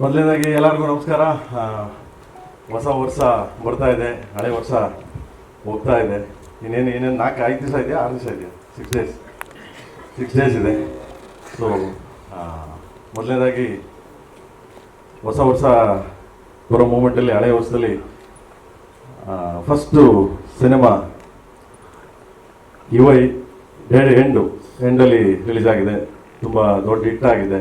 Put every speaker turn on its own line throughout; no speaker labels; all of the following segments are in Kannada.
ಮೊದಲನೇದಾಗಿ ಎಲ್ಲರಿಗೂ ನಮಸ್ಕಾರ. ಹೊಸ ವರ್ಷ ಬರ್ತಾ ಇದೆ. ಹಳೆ ವರ್ಷ ಹೋಗ್ತಾ ಇದೆ. ಇನ್ನೇನು ಏನೇನು ನಾಲ್ಕು, ಐದು ದಿವಸ ಇದೆಯಾ? ಆರು ದಿವಸ ಇದೆಯಾ? ಸಿಕ್ಸ್ ಡೇಸ್ ಸಿಕ್ಸ್ ಡೇಸ್ ಇದೆ. ಸೊ ಮೊದಲನೇದಾಗಿ ಹೊಸ ವರ್ಷ ಬರೋ ಮೂಮೆಂಟಲ್ಲಿ ಹಳೆ ವರ್ಷದಲ್ಲಿ ಫಸ್ಟು ಸಿನಿಮಾ ಡೇಡ್ ಎಂಡು ಎಂಡಲ್ಲಿ ರಿಲೀಸ್ ಆಗಿದೆ. ತುಂಬ ದೊಡ್ಡ ಹಿಟ್ಟಾಗಿದೆ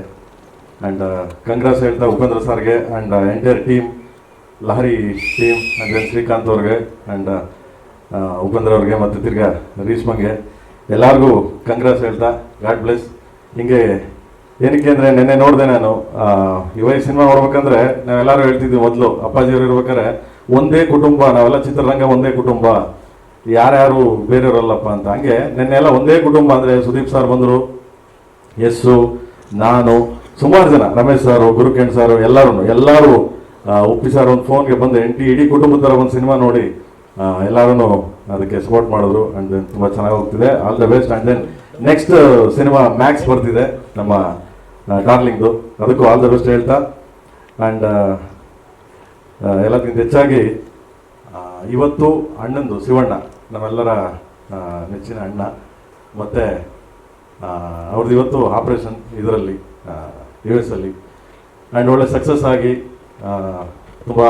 ಆ್ಯಂಡ್ ಕಂಗ್ರಾಸ್ ಹೇಳ್ತಾ ಉಪೇಂದ್ರ ಸರ್ಗೆ and entire team Lahari team then Srikanth ಅವ್ರಿಗೆ ಆ್ಯಂಡ್ ಉಪೇಂದ್ರ ಅವ್ರಿಗೆ ಮತ್ತು ತಿರ್ಗಾ ರೀಶ್ಮಂಗೆ ಎಲ್ಲರಿಗೂ ಕಂಗ್ರಾಸ್ ಹೇಳ್ತಾ ಗಾಡ್ ಬ್ಲೆಸ್ ಹಿಂಗೆ ಏನಕ್ಕೆ ಅಂದರೆ ನೆನ್ನೆ ನೋಡಿದೆ ನಾನು ಯುವ ಸಿನಿಮಾ ನೋಡ್ಬೇಕಂದ್ರೆ ನಾವೆಲ್ಲರೂ ಹೇಳ್ತಿದ್ವಿ ಮೊದಲು ಅಪ್ಪಾಜಿಯವರು ಇರ್ಬೇಕಾದ್ರೆ ಒಂದೇ ಕುಟುಂಬ, ನಾವೆಲ್ಲ ಚಿತ್ರರಂಗ ಒಂದೇ ಕುಟುಂಬ, ಯಾರ್ಯಾರು ಬೇರೆಯವರಲ್ಲಪ್ಪ ಅಂತ. ಹಂಗೆ ನಿನ್ನೆ ಎಲ್ಲ ಒಂದೇ ಕುಟುಂಬ ಅಂದರೆ ಸುದೀಪ್ ಸರ್ ಬಂದರು ಯಸ್ಸು ನಾನು ಸುಮಾರು ಜನ, ರಮೇಶ್ ಸಾರು ಗುರುಕೇಣ್ ಸಾರು ಎಲ್ಲರೂ ಎಲ್ಲರೂ ಉಪ್ಪಿ ಸರ್ ಒಂದು ಫೋನ್ಗೆ ಬಂದು ಎಂಟಿ ಇಡೀ ಕುಟುಂಬದ ಒಂದು ಸಿನಿಮಾ ನೋಡಿ ಎಲ್ಲರೂ ಅದಕ್ಕೆ ಸಪೋರ್ಟ್ ಮಾಡಿದ್ರು ಆ್ಯಂಡ್ ದೆನ್ ತುಂಬ ಚೆನ್ನಾಗಿ ಹೋಗ್ತಿದೆ. All the best and then next cinema Max ಬರ್ತಿದೆ, ನಮ್ಮ ಡಾರ್ಲಿಂಗ್ದು ಅದಕ್ಕೂ ಆಲ್ ದ ಬೆಸ್ಟ್ ಹೇಳ್ತಾ. ಆ್ಯಂಡ್ ಎಲ್ಲಕ್ಕಿಂತ ಹೆಚ್ಚಾಗಿ ಇವತ್ತು ಅಣ್ಣಂದು, ಶಿವಣ್ಣ, ನಮ್ಮೆಲ್ಲರ ನೆಚ್ಚಿನ ಅಣ್ಣ. ಮತ್ತು ಅವ್ರದ್ದು ಇವತ್ತು ಆಪ್ರೇಷನ್ ಇದರಲ್ಲಿ. ಯು ಎಸ್ ಅಲ್ಲಿ. ಆ್ಯಂಡ್ ಒಳ್ಳೆ ಸಕ್ಸಸ್ ಆಗಿ ತುಂಬ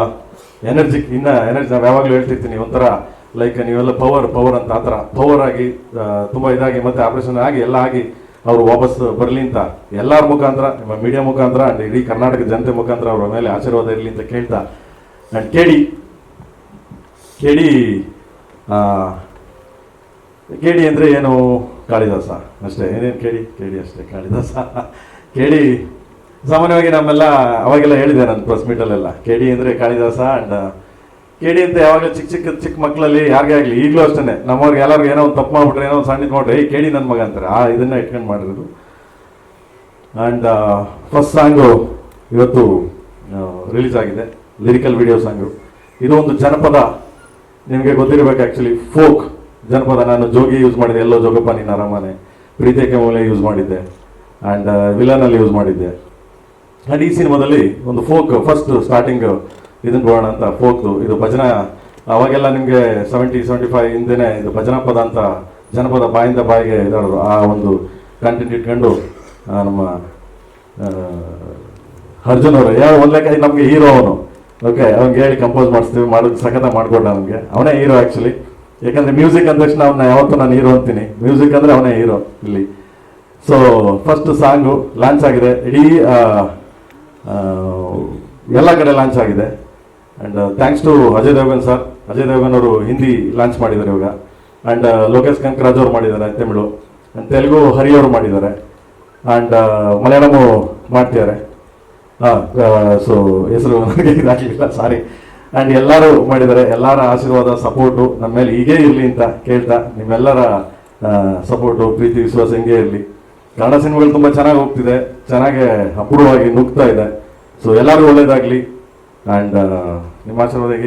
ಎನರ್ಜಿಕ್ ಇನ್ನ ಎನರ್ಜಿ ನಾವು ಯಾವಾಗಲೂ ಹೇಳ್ತಿರ್ತೀನಿ, ಒಂಥರ ಲೈಕ್ ನೀವೆಲ್ಲ ಪವರ್ ಪವರ್ ಅಂತ, ಆ ಥರ ಪವರ್ ಆಗಿ ತುಂಬ ಇದಾಗಿ ಮತ್ತೆ ಆಪ್ರೇಷನ್ ಆಗಿ ಎಲ್ಲ ಆಗಿ ಅವರು ವಾಪಸ್ ಬರಲಿ ಅಂತ ಎಲ್ಲರ ಮುಖಾಂತರ, ನಿಮ್ಮ ಮೀಡಿಯಾ ಮುಖಾಂತರ ಆ್ಯಂಡ್ ಇಡೀ ಕರ್ನಾಟಕ ಜನತೆ ಮುಖಾಂತರ ಅವರ ಮೇಲೆ ಆಶೀರ್ವಾದ ಇರಲಿ ಅಂತ ಕೇಳ್ತಾ ಆ್ಯಂಡ್ ಕೇಳಿ ಕೇಳಿ ಕೇಳಿ ಅಂದರೆ ಏನು, ಕಾಳಿದಾಸ ಅಷ್ಟೇ. ಏನೇನು ಕೇಳಿ? ಕೇಳಿ ಅಷ್ಟೇ, ಕಾಳಿದಾಸ. ಕೇಳಿ ಸಾಮಾನ್ಯವಾಗಿ ನಮ್ಮೆಲ್ಲ ಅವಾಗೆಲ್ಲ ಹೇಳಿದೆ ನಾನು ಪ್ರೆಸ್ ಮೀಟಲ್ಲೆಲ್ಲ ಕೇಳಿ ಅಂದರೆ ಕಾಳಿದಾಸ ಆ್ಯಂಡ್ ಕೇಳಿ ಅಂತ ಯಾವಾಗಲೂ ಚಿಕ್ಕ ಚಿಕ್ಕ ಚಿಕ್ಕ ಮಕ್ಕಳಲ್ಲಿ ಯಾರಿಗೇ ಆಗಲಿ, ಈಗಲೂ ಅಷ್ಟೇ ನಮ್ಮವ್ರಿಗೆ ಎಲ್ಲರಿಗೂ ಏನೋ ಒಂದು ತಪ್ಪು ಮಾಡ್ಬಿಟ್ರೆ, ಏನೋ ಒಂದು ಸಣ್ಣ ಮಾಡ್ರೆ ಏಯ್ ಕೇಳಿ ನನ್ನ ಮಗ ಅಂತಾರೆ. ಆ ಇದನ್ನ ಇಟ್ಕೊಂಡು ಮಾಡಿರೋದು. ಆ್ಯಂಡ್ ಫಸ್ಟ್ ಸಾಂಗು ಇವತ್ತು ರಿಲೀಸ್ ಆಗಿದೆ. ಲಿರಿಕಲ್ ವಿಡಿಯೋ ಸಾಂಗು ಇದು ಒಂದು ಜನಪದ. ನಿಮಗೆ ಗೊತ್ತಿರಬೇಕು ಆ್ಯಕ್ಚುಲಿ ಫೋಕ್ ಜನಪದ. ನಾನು ಜೋಗಿ ಯೂಸ್ ಮಾಡಿದೆ ಎಲ್ಲೋ ಜೋಗಪ್ಪ ನೀನು ಅರಮನೆ ಪ್ರೀತಿಯ ಮೂಲೆ ಯೂಸ್ ಮಾಡಿದ್ದೆ. ಆ್ಯಂಡ್ ವಿಲನಲ್ಲಿ ಯೂಸ್ ಮಾಡಿದ್ದೆ. ಆ್ಯಂಡ್ ಈ ಸಿನಿಮಾದಲ್ಲಿ ಒಂದು ಫೋಕ್ ಫಸ್ಟ್ ಸ್ಟಾರ್ಟಿಂಗ್ ಇದನ್ನು ಕೊಡೋಣ ಅಂತ ಫೋಕ್ದು ಇದು ಭಜನಾ. ಅವಾಗೆಲ್ಲ ನಿಮಗೆ ಸೆವೆಂಟಿ ಸೆವೆಂಟಿ ಫೈವ್ ಹಿಂದೆನೇ ಇದು ಭಜನಾ ಪದ ಅಂತ, ಜನಪದ ಬಾಯಿಂದ ಬಾಯಿಗೆ ಇದಾಡೋದು. ಆ ಒಂದು ಕಂಟೆಂಟ್ ಇಟ್ಕೊಂಡು ನಮ್ಮ ಅರ್ಜುನ್ ಅವರು ಯಾವ ಒಂದು ಲೆಕ್ಕ ನಮಗೆ ಹೀರೋ ಅವನು. ಓಕೆ ಅವ್ನಿಗೆ ಹೇಳಿ ಕಂಪೋಸ್ ಮಾಡಿಸ್ತೀವಿ, ಮಾಡೋದು ಸಖತ ಮಾಡಿಕೊಡ ನಮಗೆ. ಅವನೇ ಹೀರೋ ಆ್ಯಕ್ಚುಲಿ ಯಾಕಂದರೆ ಮ್ಯೂಸಿಕ್ ಅಂದ ತಕ್ಷಣ ಅವನ್ನ ಯಾವತ್ತೂ ನಾನು ಹೀರೋ ಅಂತೀನಿ. ಮ್ಯೂಸಿಕ್ ಅಂದರೆ ಅವನೇ ಹೀರೋ ಇಲ್ಲಿ. ಸೊ ಫಸ್ಟ್ ಸಾಂಗು ಲಾಂಚ್ ಆಗಿದೆ. ಇಡೀ ಎಲ್ಲ ಕಡೆ ಲಾಂಚ್ ಆಗಿದೆ. And thanks to Ajay Devgan sir Ajay Devgan ಅವರು ಹಿಂದಿ ಲಾಂಚ್ ಮಾಡಿದ್ದಾರೆ ಇವಾಗ. ಆ್ಯಂಡ್ ಲೋಕೇಶ್ ಕನಕರಾಜ್ ಅವರು ಮಾಡಿದ್ದಾರೆ ತಮಿಳು. ಆ್ಯಂಡ್ ತೆಲುಗು ಹರಿ ಅವರು ಮಾಡಿದ್ದಾರೆ. ಆ್ಯಂಡ್ ಮಲಯಾಳಮು ಮಾಡ್ತಿದ್ದಾರೆ. ಹಾಂ ಸೊ ಹೆಸರು ನನಗೆ ಇದಾಗಲಿಲ್ಲ ಸಾರಿ ಆ್ಯಂಡ್ ಎಲ್ಲರೂ ಮಾಡಿದ್ದಾರೆ. ಎಲ್ಲರ ಆಶೀರ್ವಾದ ಸಪೋರ್ಟು ನಮ್ಮ ಮೇಲೆ ಹೀಗೇ ಇರಲಿ ಅಂತ ಕೇಳ್ತಾ, ನಿಮ್ಮೆಲ್ಲರ ಸಪೋರ್ಟು ಪ್ರೀತಿ, ವಿಶ್ವಾಸ ಹಿಂಗೇ ಇರಲಿ. ಕನ್ನಡ ಸಿನಿಮಾಗಳು ತುಂಬ ಚೆನ್ನಾಗಿ ಹೋಗ್ತಿದೆ, ಚೆನ್ನಾಗೆ ಅಪೂರ್ವವಾಗಿ ನುಗ್ತಾ ಇದೆ. ಸೊ ಎಲ್ಲರಿಗೂ ಒಳ್ಳೇದಾಗಲಿ ಆ್ಯಂಡ್ ನಿಮ್ಮ ಆಶೀರ್ವಾದ ಹೀಗೆ